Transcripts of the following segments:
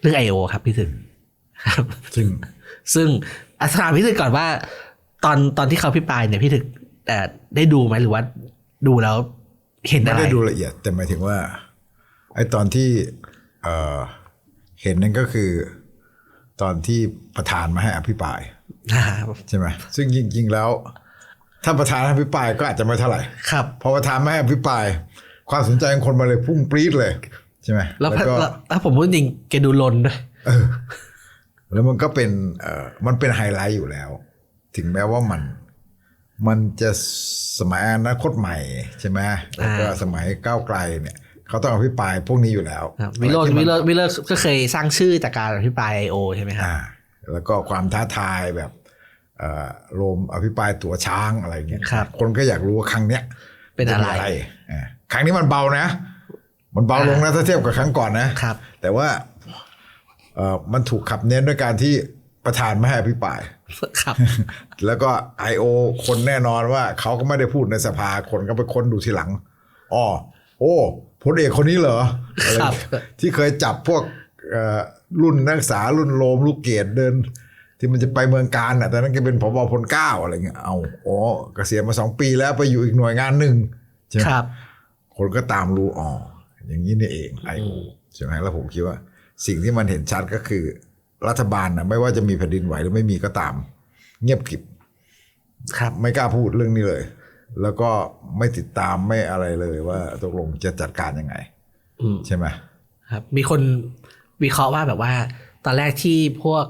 เรื่องไอโอครับพี่ถึงครับ ซึ่งซึ่งอาถามพี่ถึกก่อนว่า ตอนตอนที่เขาพิปรายเนี่ยพี่ถึกแต่ได้ดูไหมหรือว่าดูแล้วเห็นไม่อะไรได้ดูละเอียด แต่หมายถึงว่าไอ้ตอนที่เอ่อเห็นนั่นก็คือ ตอนที่ประธานมาให้อภิปรายนะครับใช่ไหมซึ่งจริงๆแล้ว ถ้าประธานอภิปรายก็อาจจะไม่เท่าไหร่ครับพอประธานไม่ให้อภิปราย ความสนใจของคนมาเลยพุ่งปรี๊ดเลยใช่ไหมแล้วก็แล้วถ้าผมพูดจริงแกดูลนด้วยแล้วมันก็เป็นเอ่อมันเป็นไฮไลท์อยู่แล้ว ถึงแม้ว่ามัน มันจะสมัยอนาคตใหม่ใช่ไหมแล้วก็อ่าสมัยก้าวไกลเนี่ยเขาต้องอภิปรายพวกนี้อยู่แล้วครับวิโรจน์อะไรวิที่โรมันจน์วิโรจน์ก็เคยสร้างชื่อจากการอภิปรายไอโอใช่ไหมครับอ่าแล้วก็ความท้าทายแบบเอ่อโรมอภิปรายตัวช้างอะไรเงี้ยครับคนก็อยากรู้ว่าครั้งเนี้ยเป็นอะไรอ่าครั้งนี้มันเบานะ มันเบาลงนะถ้าเทียบกับครั้งก่อนนะครับ แต่ว่าเอ่อมันถูกขับเน้นด้วยการที่ประธานไม่ให้อภิปรายครับ แล้วก็ I.O. คนแน่นอนว่าเขาก็ไม่ได้พูดในสภาคนก็ไปค้นดูทีหลังอ๋อโอ้พลเอกคนนี้เหรออะไรครับที่เคยจับพวกเอ่อรุ่นนักศึกษารุ่นโลมลูกเกดเดิน ที่มันจะไปเมืองการอะตอนนั้นแกเป็นผบพลเก้าอะไรเงี้ยเอาอ๋อเกษียณมาสองปีแล้วไปอยู่อีกหน่วยงานหนึ่งใช่ไหมครับ คนก็ตามรู้อ๋อ อย่างนี้นี่เองไอโอใช่ไหมแล้วผมคิดว่า สิ่งที่มันเห็นชัดก็คือ รัฐบาลนะไม่ว่าจะมีแผ่นดินไหวหรือไม่มีก็ตาม เงียบกริบครับไม่กล้าพูดเรื่องนี้เลย แล้วก็ไม่ติดตามไม่อะไรเลยว่าตกลงจะจัดการยังไงอืมใช่ไหมครับ มีคนวิเคราะห์ว่าแบบว่า ตอนแรกที่พวก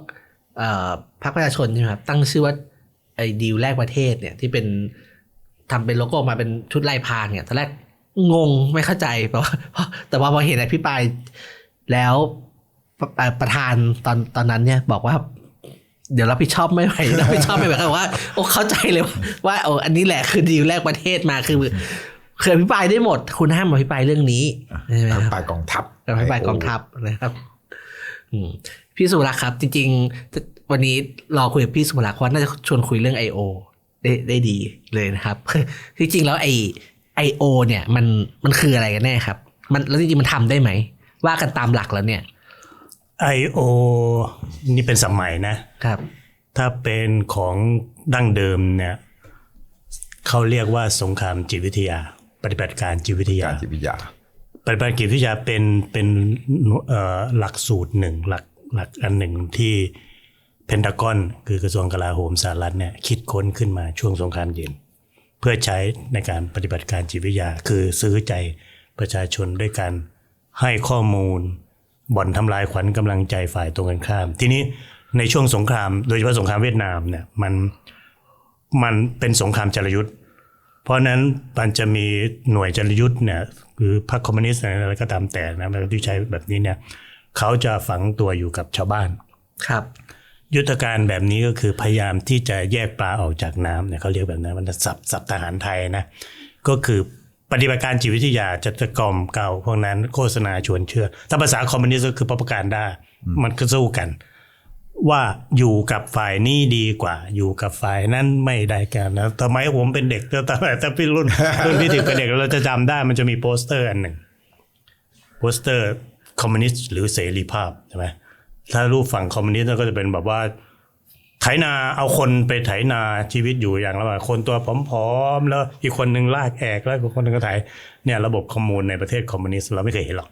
เอ่อพรรคประชาชนใช่ไหมครับตั้งชื่อว่าไอ้ดีลแรกประเทศเนี่ยที่เป็นทำเป็นโลโก้ออกมาเป็นชุดลายพรางเนี่ยตอนแรก งงไม่เข้าใจแต่ว่าแต่ว่าพอเห็นอภิปรายแล้วประประประธานตอนตอนนั้นเนี่ยบอกว่า เดี๋ยวรับผิดชอบไม่ไหวรับผิดชอบไม่ไหวเขาบอกว่าโอ้เข้าใจเลยว่าว่าโอ้อันนี้แหละคือดีลแรกประเทศมาคือเคยอภิปรายได้หมด คุณห้ามอภิปรายเรื่องนี้ใช่ไหมครับปลายกองทัพการอภิปรายกองทัพนะครับอืมพี่สุรักษ์ครับ จริง ๆ วันนี้รอคุยกับพี่สุรักษ์เพราะน่าจะชวนคุยเรื่อง I.O. ได้ได้ดีเลยนะครับจริงๆแล้วไอ ไอโอเนี่ยมันมันคืออะไรกันแน่ครับ มันแล้วจริงๆมันทำได้ไหม ว่ากันตามหลักแล้วเนี่ย I.O. นี่เป็นสมัยนะครับ ถ้าเป็นของดั้งเดิมเนี่ยเขาเรียกว่าสงครามจิตวิทยา ปฏิบัติการจิตวิทยา การจิตวิทยา ปฏิบัติการจิตวิทยาเป็นเป็นเอ่อหลักสูตรหนึ่งหลักหลักอันหนึ่งที่เพนทากอนคือกระทรวงกลาโหมสหรัฐเนี่ยคิดค้นขึ้นมาช่วงสงครามเย็น เพื่อใช้ในการปฏิบัติการจิตวิทยา คือซื้อใจประชาชนด้วยการให้ข้อมูล บ่อนทำลายขวัญกำลังใจฝ่ายตรงกันข้าม ทีนี้ในช่วงสงคราม โดยเฉพาะสงครามเวียดนามเนี่ยมันมันเป็นสงครามจรยุทธ์เพราะฉะนั้นมันจะมีหน่วยจรยุทธ์เนี่ยคือพรรคคอมมิวนิสต์อะไรก็ตามแต่นะที่ใช้แบบนี้เนี่ยเขาจะฝังตัวอยู่กับชาวบ้านครับ ยุทธการแบบนี้ก็คือพยายามที่จะแยกปลาออกจากน้ำเนี่ยเขาเรียกแบบนั้นมันสับสับทหารไทยนะก็คือปฏิบัติการจิตวิทยาจะจะกล่อมเก่าพวกนั้นโฆษณาชวนเชื่อ ถ้าภาษาคอมมิวนิสต์ก็คือ propaganda มันก็สู้กัน ว่าอยู่กับฝ่ายนี้ดีกว่า อยู่กับฝ่ายนั้นไม่ได้กันนะทำไมผมเป็นเด็กแต่แต่แต่พี่รุ่นรุ่นพี่ถึงเป็นเด็กเราจะจำได้มันจะมีโปสเตอร์อันหนึ่งโปสเตอร์คอมมิวนิสต์หรือเสรีภาพใช่ไหม ถ้ารูปฝั่งคอมมิวนิสต์ก็จะเป็นแบบว่าไถนาเอาคนไปไถนาชีวิตอยู่อย่างละว่าคนตัวผอมๆแล้วอีกคนหนึ่งลากแอกแล้วอีกคนหนึ่งก็ไถเนี่ยระบบคอมมูนในประเทศคอมมิวนิสต์เราไม่เคยเห็นหรอก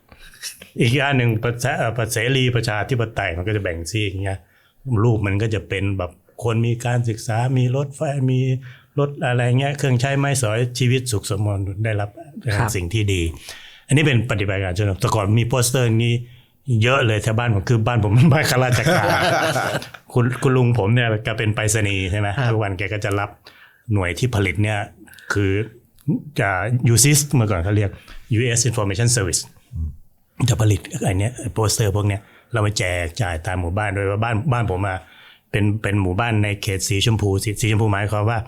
อีกอันหนึ่งประเอ่อประเสรีประชาธิปไตยมันก็จะแบ่งซีกอย่างเงี้ยรูปมันก็จะเป็นแบบคนมีการศึกษามีรถไฟมีรถอะไรเงี้ยเครื่องใช้ไม้สอยชีวิตสุขสมบูรณ์ได้รับรับสิ่งที่ดี อันนี้เป็นปฏิบัติการชนบทแต่ก่อนมีโปสเตอร์นี้ เยอะเลยแถวบ้านผมคือบ้านผมบ้านข้าราชการคุณคุณลุงผมเนี่ยแกเป็นไปรษณีย์ใช่ไหมครับทุกวันแกก็จะรับหน่วยที่ผลิตเนี่ย คือจะ USIS เมื่อก่อนเขาเรียก US Information Service จะผลิตไอเนี้ยโปสเตอร์พวกเนี้ยเรามาแจกจ่ายตามหมู่บ้านโดยว่าบ้านบ้านผมอะ เป็นเป็นหมู่บ้านในเขตสีชมพูสีสีชมพูหมายความว่า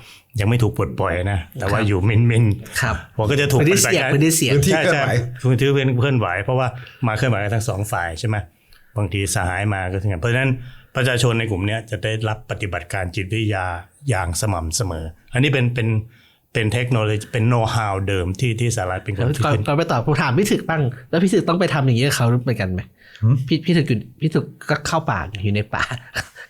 ยังไม่ถูกปลดปล่อยนะแต่ว่าอยู่มินมินครับผมก็จะถูกพื้นที่เสี่ยงปฏิบัติการพื้นที่เสี่ยงพื้นที่ใช่เคลื่อนใช่ไหวพื้นที่เป็นเคลื่อนไหว เพราะว่ามาเคลื่อนไหวกันทั้งสองฝ่ายใช่ไหมบางทีสหายมาก็ถึงกันเพราะฉะนั้นประชาชนในกลุ่มเนี้ยจะได้รับปฏิบัติการจิตวิทยาอย่างสม่ำเสมอ อันนี้เป็นเป็นเป็นเทคโนโลยีเป็นโน้ตฮาวเดิมที่ที่สหรัฐเป็นคแล้วนคิดก่อนขึ้นก่อนไปตอบผมถามพี่ถึกบ้าง แล้วพี่ถึกต้องไปทำอย่างนี้กับเขาเหมือนกันไหมพี่พี่ถึกอยู่พี่ถึกก็เข้าป่าอยู่ในป่า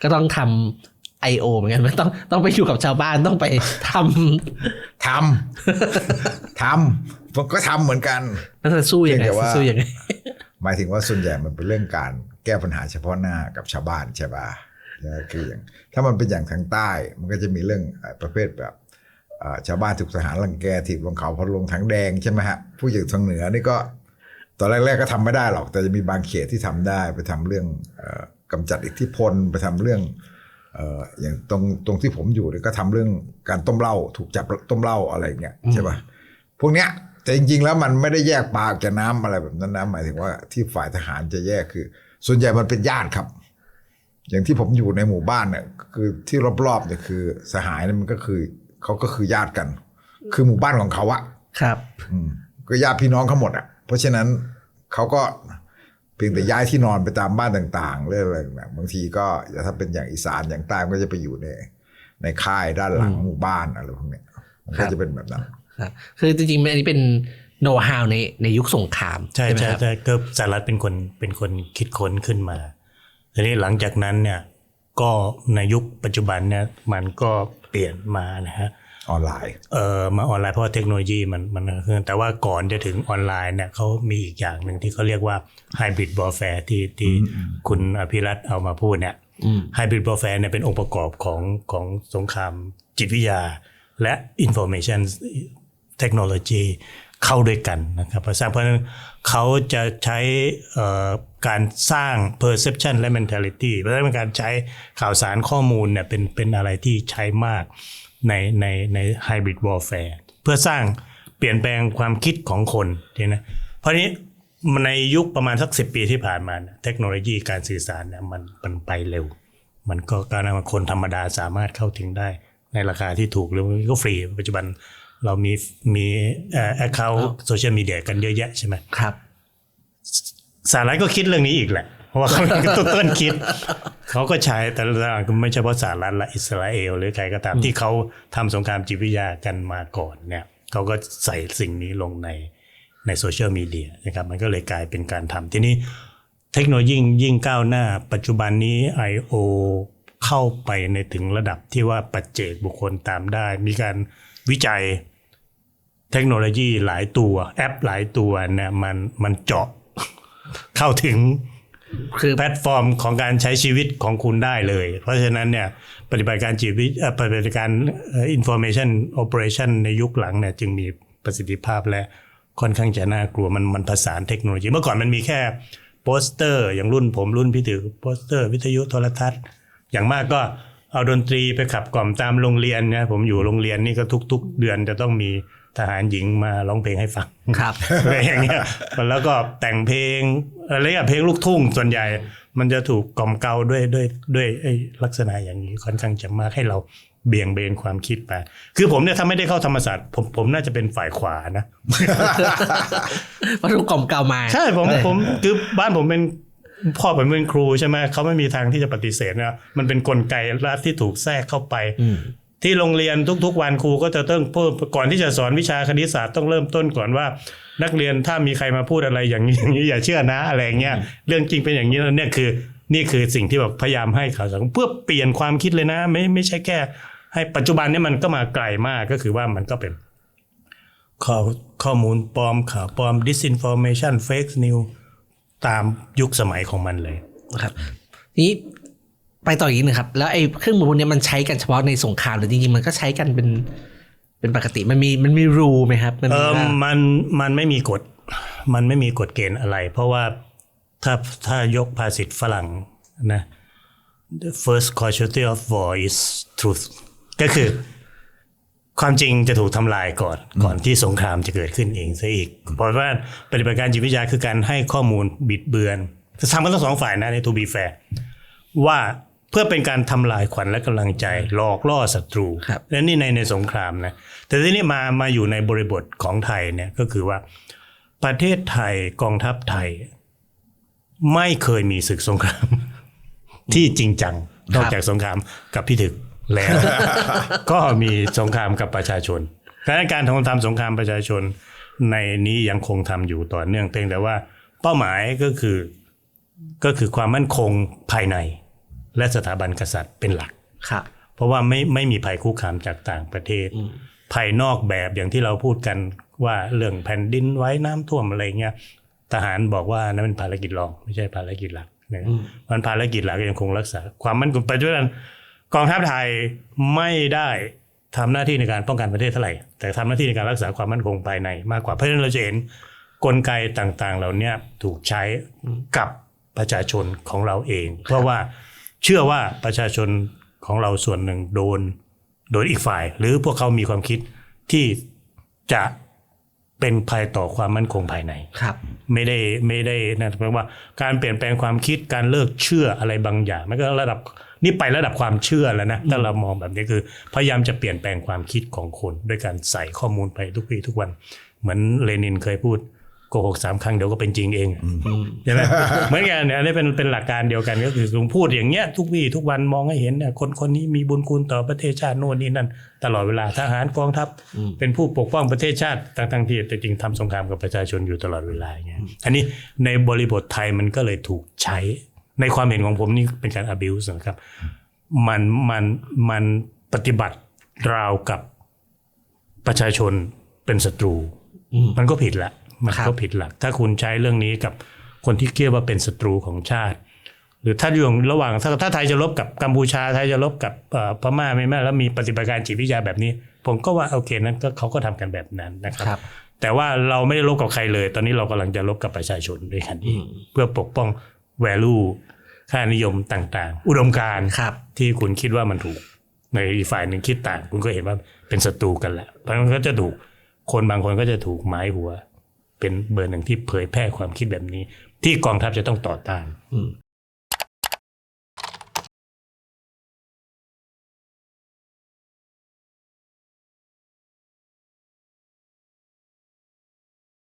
ก็ต้องทำไอโอเหมือนกันไหมต้องต้องไปอยู่กับชาวบ้านต้องไปทำทำทำผมก็ทำเหมือนกันแล้วจะสู้ยังไงเพียงแต่ว่าสู้ยังไงหมายถึงว่าส่วนใหญ่มันเป็นเรื่องการแก้ปัญหาเฉพาะหน้ากับชาวบ้านใช่ป่ะนะคืออย่างถ้ามันเป็นอย่างทางใต้ มันก็จะมีเรื่องเอ่อประเภทแบบเอ่อชาวบ้านถูกทหารรังแกถีบลงเขาพอลงถังแดงใช่ไหมฮะผู้อยู่ทางเหนือนี่ก็ตอนแรกๆก็ทำไม่ได้หรอก แต่จะมีบางเขตที่ทำได้ไปทำเรื่องเอ่อ กำจัดอิทธิพลไปทำเรื่องเอ่ออย่างตรงตรงที่ผมอยู่เนี่ยก็ทำเรื่องการต้มเหล้าถูกจับต้มเหล้าอะไรอย่างเงี้ยใช่ป่ะพวกเนี้ยแต่จริงๆแล้วมันไม่ได้แยกปลาออกจากน้ำอะไรแบบนั้นนะหมายถึงว่าที่ฝ่ายทหารจะแยกคือ ส่วนใหญ่มันเป็นญาติครับ อย่างที่ผมอยู่ในหมู่บ้านเนี่ยคือที่รอบๆเนี่ยคือสหายเนี่ยมันก็คือเขาก็คือญาติกัน คือหมู่บ้านของเขาอะครับอืมก็ญาติพี่น้องเขาหมดอะเพราะฉะนั้นเขาก็ เพียงแต่ย้ายที่นอนไปตามบ้านต่างๆเรื่องอะไรแบบบางทีก็ถ้าเป็นอย่างอีสานอย่างใต้มันก็จะไปอยู่ในในค่ายด้านหลังหมู่บ้านอะไรพวกเนี้ยมันครัก็บจะเป็นแบบนั้นครับคือจริงๆอันนี้เป็นโน้ตฮาวในในยุคสงคราม ใช่ไหมใช่ครับใช่ก็สหรัฐเป็นคนเป็นคนคิดค้นขึ้นมาทีนี้หลังจากนั้นเนี่ยก็ในยุคปัจจุบันเนี่ยมันก็เปลี่ยนมานะฮะ ออนไลน์ เอ่อมาออนไลน์เพราะว่าเทคโนโลยีมันมันเคลื่อนแต่ว่าก่อนจะถึงออนไลน์เนี่ยเขามีอีกอย่างหนึ่งที่เขาเรียกว่าไฮบริดบอ r แฟร์ที่ที่คุณอภิรัตน์เอามาพูดเนี่ยอืมไฮบริดบอ r แฟร์เนี่ยเป็นองค์ประกอบของของสงครามจิตวิทยา และ Information Technology เข้าด้วยกันนะครับเพราะฉะนั้นเขาจะใช้เอ่อการสร้าง perception และ mentality เพราะฉะนั้นเป็นการใช้ข่าวสารข้อมูลเนี่ยเป็นเป็นอะไรที่ใช้มาก ในในใน hybrid warfare เพื่อสร้างเปลี่ยนแปลงความคิดของคนเนี่ยนะเพราะนี้ในยุคประมาณสักสิปีที่ผ่านมาเนี่ยเทคโนโลยีการสื่อสารเนี่ยมันมันไปเร็ว มันก็การที่คนธรรมดาสามารถเข้าถึงได้ ในราคาที่ถูกหรือก็ฟรี ปัจจุบันเรามีมีเอ่อ account โซเชียลมีเดียกันเยอะแยะใช่ไหมครับสหรัฐก็คิดเรื่องนี้อีกแหละ เพราะว่าเขาเป็นต้นต้นคิด เขาก็ใช้แต่ละก็ไม่เฉพาะสหรัฐละอิสราเอลหรือใครก็ตามที่เขาทำสงครามจิตวิทยากันมาก่อนเนี่ยเขาก็ใส่สิ่งนี้ลงในในโซเชียลมีเดียนะครับมันก็เลยกลายเป็นการทำทีนี้เทคโนโลยียิ่งยิ่งก้าวหน้า ปัจจุบันนี้ I.O. เข้าไปในถึงระดับที่ว่าปัจเจกบุคคลตามได้ มีการวิจัยเทคโนโลยีหลายตัว แอปหลายตัวเนี่ยมันมันเจาะเข้าถึง คือแพลตฟอร์มของการใช้ชีวิตของคุณได้เลย เพราะฉะนั้นเนี่ยปฏิบัติการจิตวิปฏิบัติการอ่อ information operation ในยุคหลังเนี่ยจึงมีประสิทธิภาพและค่อนข้างจะน่ากลัวมันมันผสานเทคโนโลยีเมื่อก่อนมันมีแค่โปสเตอร์ อย่างรุ่นผมรุ่นพี่ถือโปสเตอร์ วิทยุโทรทัศน์ อย่างมากก็เอาดนตรีไปขับกล่อมตามโรงเรียนนี่ยผมอยู่โรงเรียนนี่ก็ทุก ๆ เดือนจะต้องมี ทหารหญิงมาร้องเพลงให้ฟังครับอะไรอย่างเงี้ยแล้วก็แต่งเพลงอะไรอย่างเพลงลูกทุ่งส่วนใหญ่ มันจะถูกกล่อมเกลาด้วยด้วยด้วยไอ้ลักษณะอย่างนี้ค่อนข้างจะมากให้เราเบี่ยงเบนความคิดไป คือผมเนี่ยถ้าไม่ได้เข้าธรรมศาสตร์ผมผมน่าจะเป็นฝ่ายขวานะวัตถุกล่อมเก่ามา ใช่ผมผมคือบ้านผมเป็นพ่อผมเป็นครูใช่ไหมเขาไม่มีทางที่จะปฏิเสธนะมันเป็นกลไกรัฐที่ถูกแทรกเข้าไปอืม ที่โรงเรียนทุกๆ วันครูก็จะต้องพูดก่อนที่จะสอนวิชาคณิตศาสตร์ต้องเริ่มต้นก่อนว่า นักเรียนถ้ามีใครมาพูดอะไรอย่างนี้อย่างนี้อย่าเชื่อนะอะไรอย่างเงี้ยเรื่องจริงเป็นอย่างนี้แล้วเนี่ยคือ นี่คือสิ่งที่แบบพยายามให้ข่าวสังคมเพื่อเปลี่ยนความคิดเลยนะ ไม่ไม่ใช่แค่ ให้ปัจจุบันเนี่ยมันก็มาไกลมากก็คือว่ามันก็เป็นข้อข้อมูลปลอมข่าวปลอม disinformation fake news ตามยุคสมัยของมันเลยนะครับทีนี้ ไปต่ออีกนิดนึงครับ แล้วไอ้เครื่องมือพวกนี้มันใช้กันเฉพาะในสงครามหรือจริงๆมันก็ใช้กันเป็นเป็นปกติมันมีมันมีรูไหมครับมันเอมีอว่ามันมันไม่มีกฎ มันไม่มีกฎเกณฑ์อะไร เพราะว่าถ้าถ้ายกภาษิตฝรั่งนะ the first casualty of war is truth ก็คือความจริงจะถูกทำลายก่อน ก่อนที่สงครามจะเกิดขึ้นเองซะอีก เพราะว่าปฏิบัติการจิตวิทยาคือการให้ข้อมูลบิดเบือนทำกันทั้งสองฝ่ายนะใน to be fair ว่าเพื่อเป็นการทำลายขวัญและกำลังใจหลอกล่อศัตรูครับและนี่ในในสงครามนะแต่ทีนี้มามาอยู่ในบริบทของไทยเนี่ยก็คือว่า ประเทศไทยกองทัพไทย ไม่เคยมีศึกสงคราม ที่จริงจังนอกจากสงครามกับพี่ถึกแล้ว ก็มีสงครามกับประชาชนการการทำทำสงครามประชาชนในนี้ยังคงทำอยู่ต่อเนื่องเพียงแต่ว่า เป้าหมายก็คือก็คือความมั่นคงภายใน และสถาบันกษัตริย์เป็นหลักครับเพราะว่าไม่ไม่มีภัยคุกคามจากต่างประเทศ ภายนอกแบบอย่างที่เราพูดกันว่าเรื่องแผ่นดินไว้น้ำท่วมอะไรเงี้ยทหารบอกว่านั่นเป็นภารกิจรองไม่ใช่ภารกิจหลักนะครับมันภารกิจหลักยังคงรักษา ความมั่นคงปัจจุบันกองทัพไทยไม่ได้ทำหน้าที่ในการป้องกันประเทศเท่าไหร่ แต่ทำหน้าที่ในการรักษาความมั่นคงภายในมากกว่าเพราะฉะนั้นเราจะเห็นกลไกต่างๆ เหล่านี้ถูกใช้กับประชาชนของเราเอง เพราะว่า เชื่อว่าประชาชนของเราส่วนหนึ่งโดน โดยอีกฝ่าย หรือพวกเขามีความคิดที่จะเป็นภัยต่อความมั่นคงภายในครับ ไม่ได้ไม่ได้นะแปลว่าการเปลี่ยนแปลงความคิดการเลิกเชื่ออะไรบางอย่างมันก็ระดับนี่ไประดับความเชื่อแล้วนะถ้าเรามองแบบนี้คือ พยายามจะเปลี่ยนแปลงความคิดของคน ด้วยการใส่ข้อมูลไปทุกวี่ทุกวัน เหมือนเลนินเคยพูด โกหกสามครั้งเดี๋ยวก็เป็นจริงเองใช่ไหมเหมือนกันเนี่ยอันนี้เป็นเป็นหลักการเดียวกันก็คือลุงพูดอย่างเงี้ยทุกวี่ทุกวันมองให้เห็นเนี่ยคนคนนี้มีบุญคุณต่อประเทศชาติโน่นนี่นั่น ตลอดเวลาทหารกองทัพ เป็นผู้ปกป้องประเทศชาติต่างๆที่แต่จริงทำสงครามกับประชาชนอยู่ตลอดเวลาอย่างเงี้ยอันนี้ในบริบทไทยมันก็เลยถูกใช้ ในความเห็นของผมนี่เป็นการ abuse นะครับ มันมันมันปฏิบัติราวกับประชาชนเป็นศัตรูอืมมันก็ผิดละ มันครับก็ผิดหลัก ถ้าคุณใช้เรื่องนี้กับคนที่เรียกว่าเป็นศัตรูของชาติ หรือถ้าอยู่ระหว่างถ้าถ้าไทยจะลบกับกัมพูชาไทยจะลบกับเอ่อพม่าไม่แม่แล้วมีปฏิบัติการจิตวิทยาแบบนี้ ผมก็ว่าโอเคนั้นก็เขาก็ทำกันแบบนั้นนะครับครับแต่ว่าเราไม่ได้ลบกับใครเลย ตอนนี้เรากำลังจะลบกับประชาชนด้วยกันเองเพื่อปกป้อง value ค่านิยมต่างๆ อุดมการณ์ครับ ที่คุณคิดว่ามันถูก ในอีกฝ่ายหนึ่งคิดต่าง คุณก็เห็นว่าเป็นศัตรูกันแหละเพราะมันก็จะถูกคนบางคนก็จะถูกหมายหัว เป็นเบอร์หนึ่งที่เผยแพร่ความคิดแบบนี้ ที่กองทัพจะต้องต่อต้าน